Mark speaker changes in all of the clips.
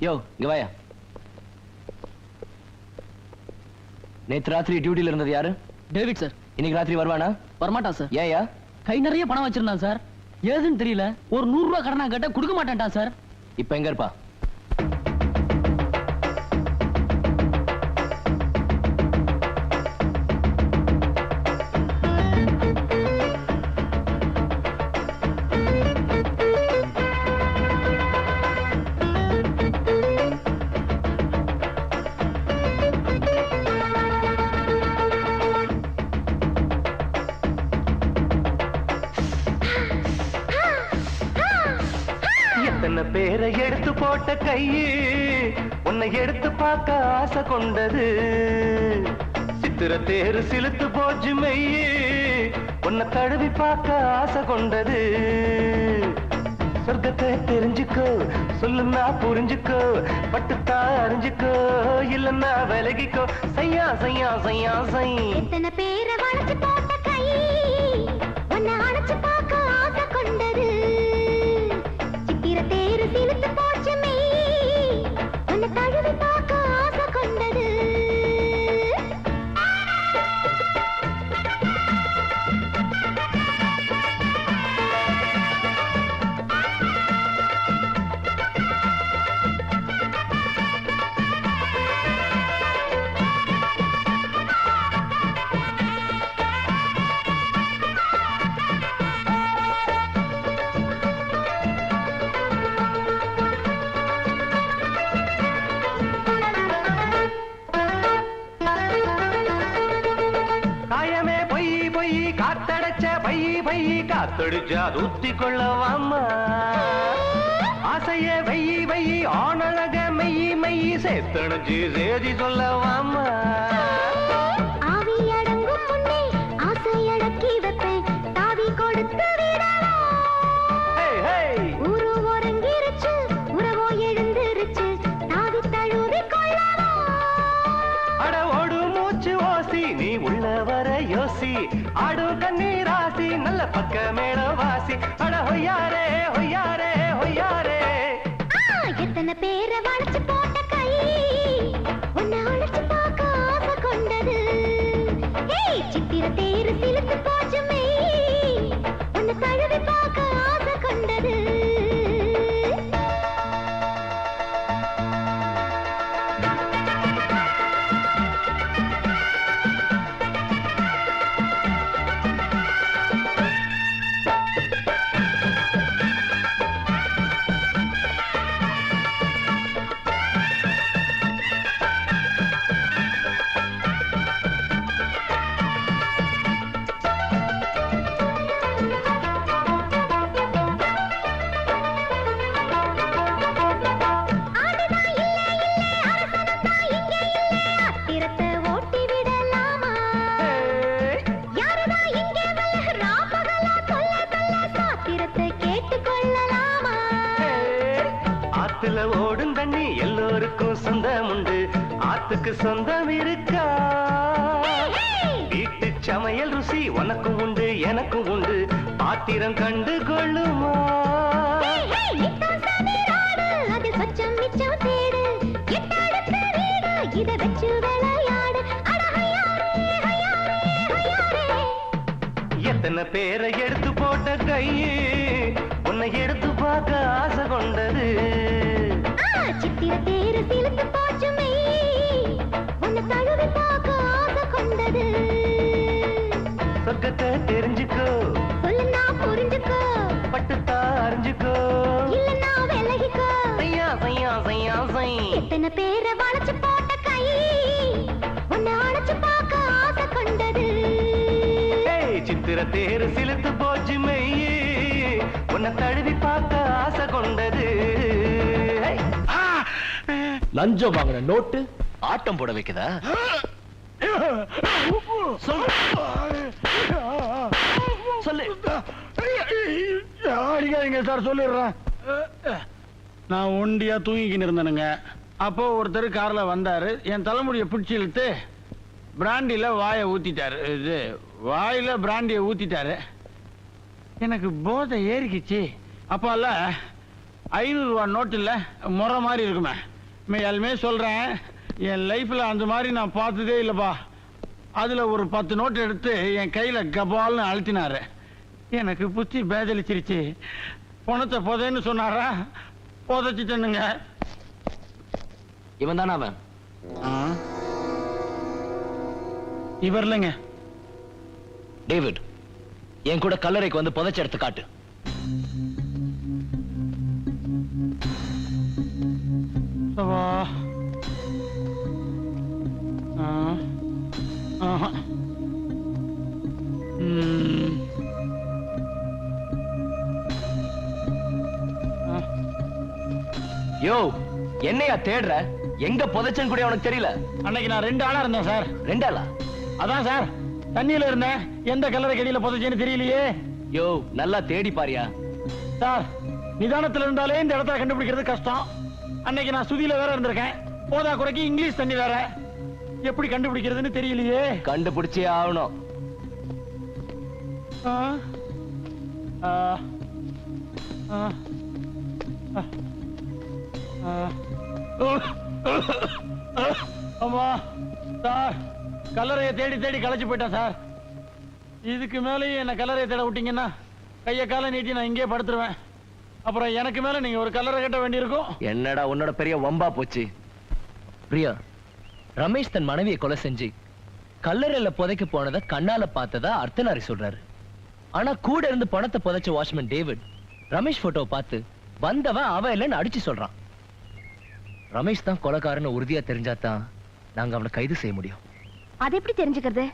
Speaker 1: யோ இங்க வாயா. நேத்து ராத்திரி டியூட்டில இருந்தது யாரு?
Speaker 2: David sir.
Speaker 1: இன்னைக்கு ராத்திரி வருவானா?
Speaker 2: வரமாட்டான் சார்.
Speaker 1: ஏயா
Speaker 2: கை நிறைய பணம் வச்சிருந்தான் சார். ஏதுன்னு தெரியல. ஒரு நூறு ரூபாய் கடனா கேட்டா கொடுக்க மாட்டேன்ட்டான் சார்.
Speaker 1: இப்ப எங்க இருப்பா?
Speaker 3: கையு உன்னை எடுத்து பார்க்க ஆசை கொண்டது. சித்திர தேரு சிலுத்து போச்சு மெய்யு உன்னை தழுவி பார்க்க ஆசை கொண்டது. சொர்க்கத்தை தெரிஞ்சுக்கோ சொல்லுன்னா புரிஞ்சுக்கோ பட்டுத்தா அறிஞ்சுக்கோ இல்லன்னா விலகிக்கோ. சையா சையா சையா சை.
Speaker 4: எத்தனை பேரை வளைச்சு
Speaker 3: பொய் பொய் காத்தடைச்ச பை பை காத்தடிச்சா ஊத்தி கொள்ளவாமா ஆசைய வெயி வெயி ஆணழக மெய்யி மெய்யி சேத்தணிச்சு சேதி சொல்லவாமா? யோசி. ஆடு கண்ணீராசி நல்ல பக்க மேல வாசி. அட ஹொய்யாரே ஹொய்யாரே ஹொய்யாரே.
Speaker 4: எத்தனை பேரை
Speaker 3: ஆத்துல ஓடும் தண்ணி எல்லோருக்கும் சொந்தம் உண்டு ஆத்துக்கு சொந்தம் இருக்கா? வீட்டு சமையல் ருசி உனக்கும் உண்டு எனக்கும் உண்டு. பாத்திரம் கண்டு கொள்ளுமா?
Speaker 4: இதை வச்சு விளையாடு.
Speaker 3: எத்தனை பேரை எடுத்து போட்ட கையே உன்னை எடுத்து பார்க்க ஆசை கொண்டது.
Speaker 4: சித்திர தேரு சிலுத்து போச்சு மெய். உன்னை தழுவி பார்க்க ஆசை கொண்டது.
Speaker 3: சொர்க்கத்தை தெரிஞ்சுக்கோ.
Speaker 4: சொல்லுன்னா புரிஞ்சுக்கோ,
Speaker 3: பட்டுத்தா அறிஞ்சுக்கோ.
Speaker 4: இல்லைன்னா விலகிக்கோ.
Speaker 3: சையா சையா சையா சை.
Speaker 4: எத்தனை பேரை வளைச்சு போட்ட கை. உன்னை அணைச்சு பார்க்க ஆசை கொண்டது.
Speaker 3: ஏய், சித்திர தேரு சிலுத்து போச்சு மெய்யே உன்னை தழுவி பார்க்க ஆசை கொண்டது
Speaker 1: லஞ்சம் வாங்கின நோட்டு ஆட்டம் போட வைக்குதா? சொல்லு சொல்லு.
Speaker 5: அடிக்காதீங்க சார் சொல்லிடுறேன். நான் ஒண்டியா தூங்கிக்கின்னு இருந்தேனுங்க. அப்போ ஒருத்தர் கார்ல வந்தாரு. என் தலைமுடியை பிடிச்சி இழுத்து பிராண்டில வாயை ஊத்திட்டாரு. இது வாயில பிராண்டியை ஊத்திட்டாரு. எனக்கு போதை ஏறிக்கிச்சு. அப்போல்லாம் ஐநூறு ரூபா நோட்டு இல்ல முறை மாதிரி இருக்குமே. மேலுமே சொல்றேன் என் லைஃப்ல அந்த மாதிரி நான் பார்த்ததே இல்லப்பா. அதுல ஒரு பத்து நோட்டு எடுத்து என் கையில கபால்னு அழுத்தினாரு. எனக்கு புத்தி பேதலிச்சிருச்சு பணத்தை புதைன்னு சொன்னாரா? புதைச்சிட்டேனுங்க.
Speaker 1: இவன் தானே அவன்?
Speaker 5: ஆ. இவர் இல்லைங்க.
Speaker 1: டேவிட் என் கூட கல்லறைக்கு வந்து புதைச்ச எடுத்து காட்டு.
Speaker 5: சவா ஆ. ஆஹா. ம். ஆ.
Speaker 1: யோ என்னையா தேடுற? எங்க புதைச்சன்னு கூட உனக்கு தெரியல?
Speaker 5: அன்னைக்கு நான் ரெண்டு ஆளா இருந்தேன் சார்.
Speaker 1: ரெண்டாளா
Speaker 5: அதான் சார். தண்ணியில இருந்தேன். எந்த கல்லறை கடியில புதைச்சேன்னு தெரியலையே.
Speaker 1: யோ நல்லா தேடி பாரியா?
Speaker 5: சார் நிதானத்துல இருந்தாலே இந்த இடத்த கண்டுபிடிக்கிறது கஷ்டம். அன்னைக்கு நான் சுதியில வேற இருந்திருக்கேன் போதா குறைக்கு இங்கிலீஷ் தண்ணி வேற எப்படி கண்டுபிடிக்கிறதுன்னு தெரியலையே
Speaker 1: கண்டுபிடிச்சே ஆகணும்
Speaker 5: ஆ. ஆ. ஆ. ஆ. ஆ. அம்மா சார் கல்லறையை தேடி தேடி களைச்சு போயிட்டேன் சார் இதுக்கு மேலேயும் என்ன கல்லறையை தேட விட்டீங்கன்னா கையை காலை நீட்டி நான் இங்கேயே படுத்துருவேன் அப்புறம் எனக்கு மேல நீங்க ஒரு கல்லறை கட்ட வேண்டியிருக்கும்.
Speaker 1: என்னடா உன்னோட பெரிய வம்பா போச்சு? பிரியா ரமேஷ் தன் மனைவியை கொலை செஞ்சு கல்லறையில புதைக்க போனதை கண்ணால பார்த்ததா அர்த்தநாரி சொல்றாரு. ஆனா கூட இருந்து பணத்தை புதைச்ச வாட்ச்மேன் டேவிட் ரமேஷ் போட்டோவை பார்த்து வந்தவன் அவன் இல்லைன்னு அடிச்சு சொல்றான். ரமேஷ் தான் கொலைக்காரன்னு உறுதியா தெரிஞ்சாதான் நாங்க அவனை கைது செய்ய முடியும்.
Speaker 6: அது எப்படி தெரிஞ்சுக்கிறது?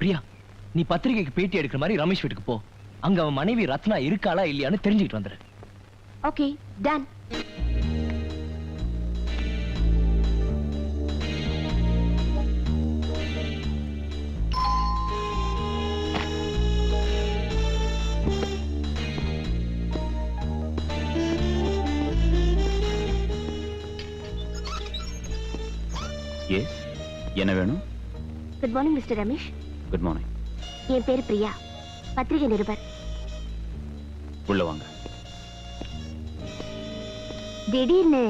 Speaker 1: பிரியா நீ பத்திரிகைக்கு பேட்டி எடுக்கிற மாதிரி ரமேஷ் வீட்டுக்கு போ. அங்க அவன் மனைவி ரத்னா இருக்காளா இல்லையான்னு தெரிஞ்சுக்கிட்டு வந்துரு.
Speaker 6: Okay done.
Speaker 7: எஸ் என்ன வேணும்?
Speaker 6: Good morning mister Ramesh
Speaker 7: good morning
Speaker 6: என் பேர் பிரியா. பத்திரிகை நிருபர்.
Speaker 7: உள்ள வாங்க.
Speaker 6: திடீர்னு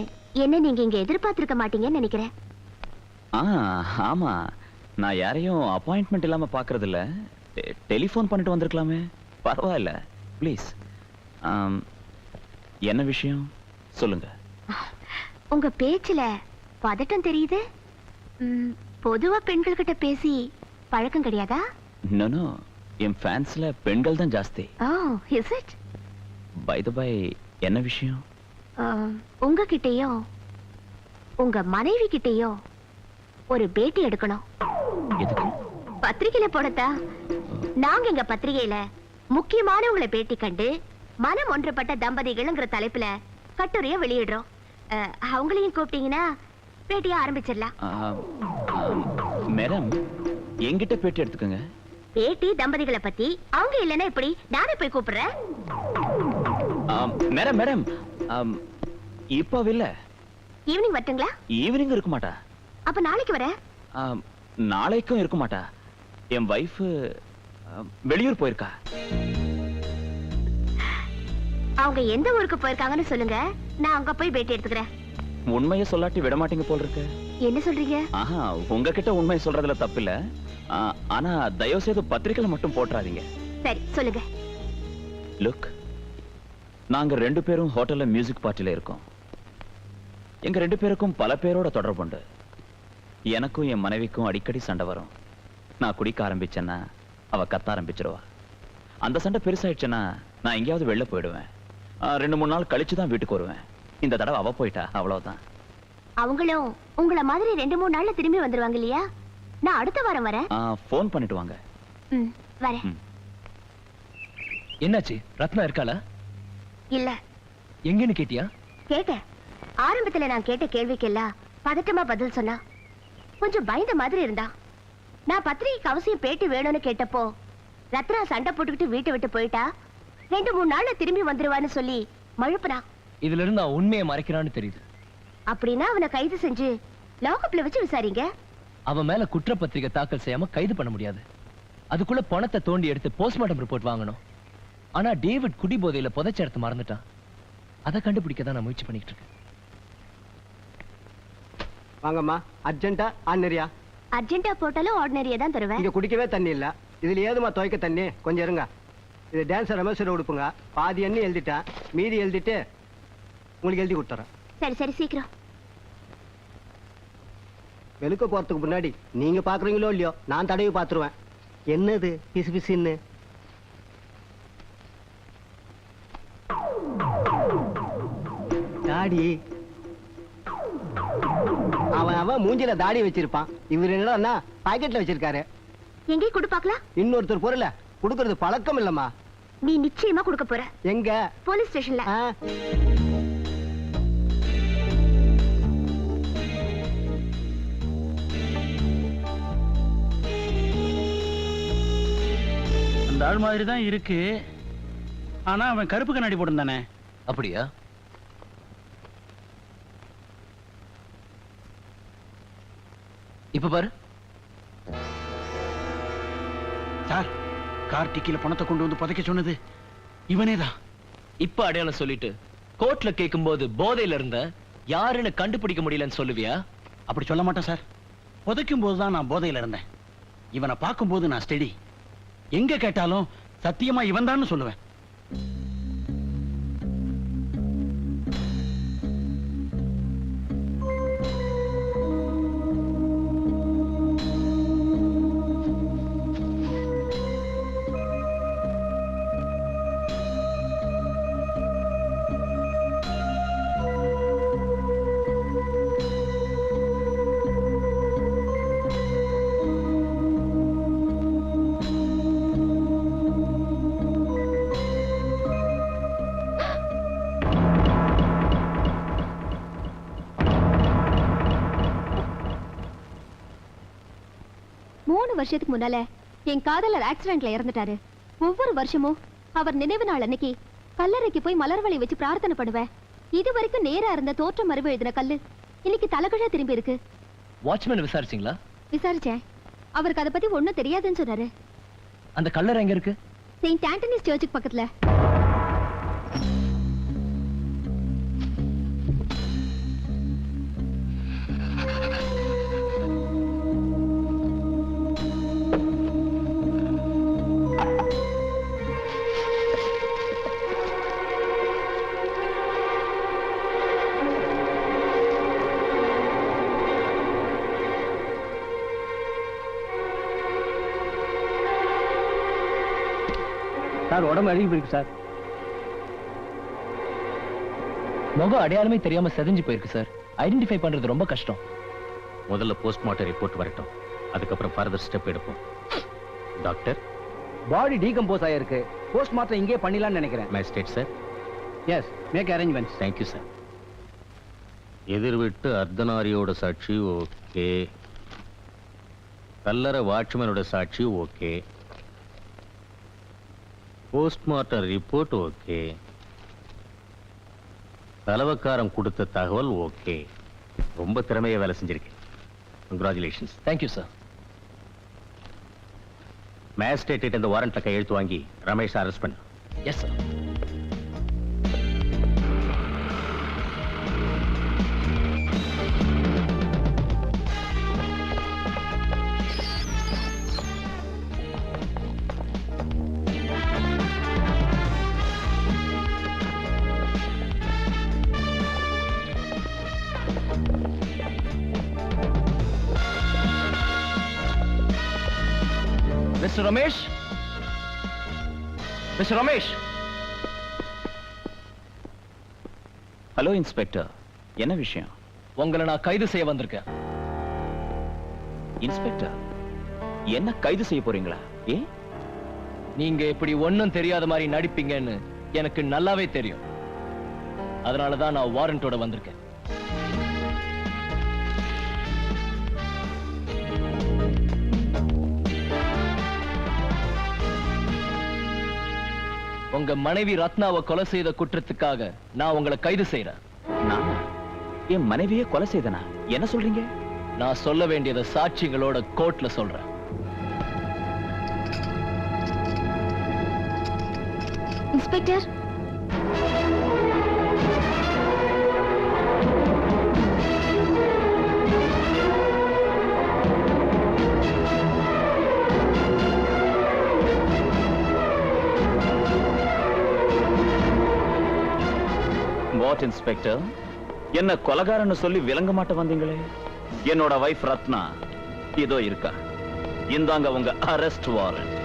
Speaker 6: என்ன நீங்க இங்க எதிர்பார்த்திருக்க மாட்டீங்கன்னு நினைக்கிறேன்.
Speaker 7: ஆ ஆமா. நான் யாரையும் அப்பாயின்மெண்ட் இல்லாம பாக்குறது இல்ல டெலிஃபோன் பண்ணிட்டு வந்திருக்கலாமே. பரவாயில்ல. ப்ளீஸ் என்ன விஷயம்? சொல்லுங்க.
Speaker 6: உங்க பேச்சுல பதட்டம் தெரியுது? பொதுவா பெண்கள் கிட்ட பேசி பழக்கம் கிடையாதா?
Speaker 7: நோ என் ஃபேன்ஸ்ல பெண்கள் தான் ஜாஸ்தி.
Speaker 6: ஓ is it
Speaker 7: by the by என்ன விஷயம்?
Speaker 6: உங்ககிட்டயும் உங்க மனைவி கிட்டயும் ஒரு பேட்டி எடுக்கணும்.
Speaker 7: எதுக்கு?
Speaker 6: பத்திரிகையில போடத்தா? நாங்க எங்க பத்திரிகையில முக்கியமானவங்களை பேட்டி கண்டு மனம் ஒன்றுபட்ட தம்பதிகள்ங்கிற தலைப்புல கட்டுரைய வெளியிடுறோம். அஹ், அவங்களையும் கூப்பிட்டீங்கன்னா பேட்டிய ஆரம்பிச்சிடலாம்.
Speaker 7: மேடம் என்கிட்ட பேட்டி எடுத்துக்கோங்க.
Speaker 6: பேட்டி தம்பதிகளை பத்தி அவங்க இல்லைன்னா இப்படி நானே போய் கூப்பிடுறேன்.
Speaker 7: Madam madam. இப்ப இல்ல.
Speaker 6: ஈவினிங் வரட்டுங்களா?
Speaker 7: ஈவினிங் இருக்க மாட்டா.
Speaker 6: அப்ப நாளைக்கு
Speaker 7: ஆம், நாளைக்கும் இருக்க மாட்டா. என் வைஃப் வெளியூர் போயிருக்கா.
Speaker 6: அவங்க எந்த ஊருக்கு போயிருக்காங்கன்னு சொல்லுங்க. நான் அங்க போய் பேட்டி எடுத்துக்கிறேன்.
Speaker 7: உண்மையை சொல்லாட்டி விட மாட்டீங்க போல் இருக்கு.
Speaker 6: என்ன சொல்றீங்க?
Speaker 7: ஆஹா உங்ககிட்ட உண்மையை சொல்றதுல தப்பில்ல. ஆ, ஆனா தயவு செய்து பத்திரிக்கையில மட்டும் போட்டுறாதீங்க.
Speaker 6: சரி சொல்லுங்க.
Speaker 7: லுக் நாங்க ரெண்டு பேரும் ஹோட்டல்ல மியூசிக் பார்ட்டில இருக்கோம். எங்க ரெண்டு பேருக்கும் பல பேரோட தொடர்பு உண்டு. எனக்கும் என் மனைவிக்கும் அடிக்கடி சண்டை வரும். நான் குடிக்க ஆரம்பிச்சேன்னா அவ கத்த ஆரம்பிச்சிருவா. அந்த சண்டை பெருசாயிடுச்சுன்னா நான் எங்கேயாவது வெளில போயிடுவேன். ரெண்டு மூணு நாள் கழிச்சு தான் வீட்டுக்கு வருவேன். இந்த தடவை அவ போயிட்டா அவ்வளவுதான்.
Speaker 6: அவங்களும் உங்கள மாதிரி ரெண்டு மூணு நாள்ல திரும்பி வந்துருவாங்க இல்லையா? நான் அடுத்த வாரம் வரேன்.
Speaker 7: ஃபோன் பண்ணிட்டு வாங்க.
Speaker 6: ம், வரேன்.
Speaker 1: என்னாச்சு? ரத்னா இருக்காளா?
Speaker 6: இல்ல.
Speaker 1: எங்கன்னு கேட்டியா?
Speaker 6: கேட்டேன். ஆரம்பத்துல நான் கேட்ட கேள்விக்கெல்லாம் பதட்டமா பதில் சொன்னா கொஞ்சம் பயந்த மாதிரி இருந்தா. நான் பத்திரிகைக்கு அவசியம் பேட்டி வேணும்னு கேட்டப்போ ரத்னா சண்டை போட்டுக்கிட்டு வீட்டை விட்டு போயிட்டா ரெண்டு மூணு நாள்ல திரும்பி வந்துருவான்னு சொல்லி மழுப்புனா.
Speaker 1: இதுல இருந்து அவன் உண்மையை மறைக்கிறான்னு தெரியுது.
Speaker 6: அப்படின்னா அவனை கைது செஞ்சு லாக்அப்ல வச்சு விசாரிங்க.
Speaker 1: அவன் மேல குற்றப்பத்திரிகை தாக்கல் செய்யாம கைது பண்ண முடியாது. அதுக்குள்ள பணத்தை தோண்டி எடுத்து போஸ்ட்மார்ட்டம் ரிப்போர்ட் வாங்கணும். ஆனா டேவிட் குடி போதையில புதைச்ச இடத்த மறந்துட்டான். அதை கண்டுபிடிக்க தான் நான் முயற்சி பண்ணிட்டு இருக்கேன்.
Speaker 8: வாங்கம்மா. அர்ஜென்ட்டா ஆர்டினரியா
Speaker 9: அர்ஜென்டா போட்டாலும் ஆர்டினரியா தான் தருவேன்.
Speaker 8: இங்க குடிக்கவே தண்ணி இல்ல. இதுல ஏதுமா துவைக்க தண்ணி? கொஞ்சம் இருங்க. இது டான்ஸ் ரமேஸ்வர உடுப்புங்க. பாதி எண்ணி எழுதிட்டேன். மீதி எழுதிட்டு உங்களுக்கு எழுதி கொடுத்துறேன்.
Speaker 9: சரி சரி சீக்கிரம்.
Speaker 8: வெளுக்க போறதுக்கு முன்னாடி நீங்க பாக்குறீங்களோ இல்லையோ நான் தடவி பாத்துருவேன். என்னது? பிசு பிசுன்னு. தாடி. அவன் அவன் மூஞ்சில தாடி வச்சிருப்பான். இவர் என்னடா பாக்கெட்ல வச்சிருக்காரு.
Speaker 9: எங்கே கொடு பார்க்கலாம்
Speaker 8: இன்னொருத்தர் பொருளை. கொடுக்கறது பழக்கம் இல்லம்மா.
Speaker 9: நீ நிச்சயமா கொடுக்க போற.
Speaker 8: எங்க?
Speaker 9: போலீஸ் ஸ்டேஷன்ல.
Speaker 10: அந்த ஆள் மாதிரி தான் இருக்கு. ஆனா அவன் கருப்பு கண்ணாடி போட்டிருந்தானே.
Speaker 1: அப்படியா? இப்ப பாரு.
Speaker 10: சார் கார் டிக்கில பணத்தை கொண்டு வந்து புதைக்க சொன்னது இவனே தான்
Speaker 1: இப்ப அடையாளம் சொல்லிட்டு கோர்ட்ல கேட்கும்போது போதையில இருந்த யாருன்னு கண்டுபிடிக்க முடியலன்னு சொல்லுவியா?
Speaker 10: அப்படி சொல்ல மாட்டேன் சார். புதைக்கும் போது தான் நான் போதையில இருந்தேன். இவனை பார்க்கும்போது நான் ஸ்டெடி. எங்க கேட்டாலும் சத்தியமா இவன் தான் சொல்லுவேன்.
Speaker 9: வருஷத்துக்கு முன்னால என் காதலர் ஆக்சிடென்ட்ல இறந்துட்டாரு. ஒவ்வொரு வருஷமும் அவர் நினைவு நாள் அன்னைக்கு கல்லறைக்கு போய் மலர்வளை வச்சு பிரார்த்தனை பண்ணுவேன். இது வரைக்கும் நேரா இருந்த தோற்றம் மறுவு எழுதின கல்லு இன்னைக்கு தலைகழா திரும்பி இருக்கு.
Speaker 1: வாட்ச்மேன் விசாரிச்சீங்களா?
Speaker 9: விசாரிச்சேன். அவருக்கு அதை பத்தி ஒண்ணும் தெரியாதுன்னு சொன்னாரு.
Speaker 1: அந்த கல்லர் எங்க இருக்கு?
Speaker 9: செயின்ட் ஆண்டனிஸ் சர்ச்சுக்கு பக்கத்துல.
Speaker 8: சார் உடம்பு அழுகி போயிருக்கு சார்.
Speaker 1: முகம் அடையாளமே தெரியாம செதஞ்சு போயிருக்கு சார். ஐடென்டிஃபை பண்றது ரொம்ப கஷ்டம்.
Speaker 11: முதல்ல போஸ்ட்மார்ட்டம் ரிப்போர்ட் வரட்டும். அதுக்கப்புறம் ஃபர்தர் ஸ்டெப் எடுப்போம். டாக்டர்
Speaker 8: பாடி டீகம்போஸ் ஆயிருக்கு. போஸ்ட்மார்ட்டம் இங்கே பண்ணிடலாம்னு நினைக்கிறேன்.
Speaker 11: Magistrate sir
Speaker 8: yes make arrangements
Speaker 11: thank you sir எதிர் விட்டு அர்த்தநாரியோட சாட்சி ஓகே கல்லறை வாட்ச்மேனோட சாட்சி ஓகே போஸ்ட்மார்ட்டம் ரிப்போர்ட் ஓகே. தலவக்காரம் கொடுத்த தகவல் ஓகே. ரொம்ப திறமையா வேலை செஞ்சிருக்கேன். கங்க்ராச்சுலேஷன்ஸ்
Speaker 1: தேங்க்யூ சார்
Speaker 11: மேஜிஸ்ட்ரேட் இந்த வாரண்ட்ல கையெழுத்து வாங்கி ரமேஷ் அரெஸ்ட் பண்ணு.
Speaker 1: Yes sir mister Ramesh mister Ramesh
Speaker 7: hello inspector என்ன விஷயம்
Speaker 1: உங்களை நான் கைது செய்ய வந்திருக்கேன்.
Speaker 7: இன்ஸ்பெக்டர் என்ன கைது செய்ய போறீங்களா? ஏ?
Speaker 1: நீங்க இப்படி ஒண்ணும் தெரியாத மாதிரி நடிப்பீங்கன்னு எனக்கு நல்லாவே தெரியும். அதனால தான் நான் வாரண்டோட வந்திருக்கேன். உங்க மனைவி ரத்னாவை கொலை செய்த குற்றத்துக்காக நான் உங்களை கைது செய்யறேன்
Speaker 7: நானா? என் மனைவியே கொலை செய்தனா? என்ன சொல்றீங்க?
Speaker 1: நான் சொல்ல வேண்டியதை சாட்சிகளோட கோர்ட்ல சொல்றேன்.
Speaker 4: இன்ஸ்பெக்டர்
Speaker 7: வாட் இன்ஸ்பெக்டர் என்ன கொலகாரன்னு சொல்லி விளங்க மாட்ட வந்தீங்களே? என்னோட வைஃப் ரத்னா இதோ இருக்கா. இந்தாங்க உங்க அரெஸ்ட் வாரண்ட்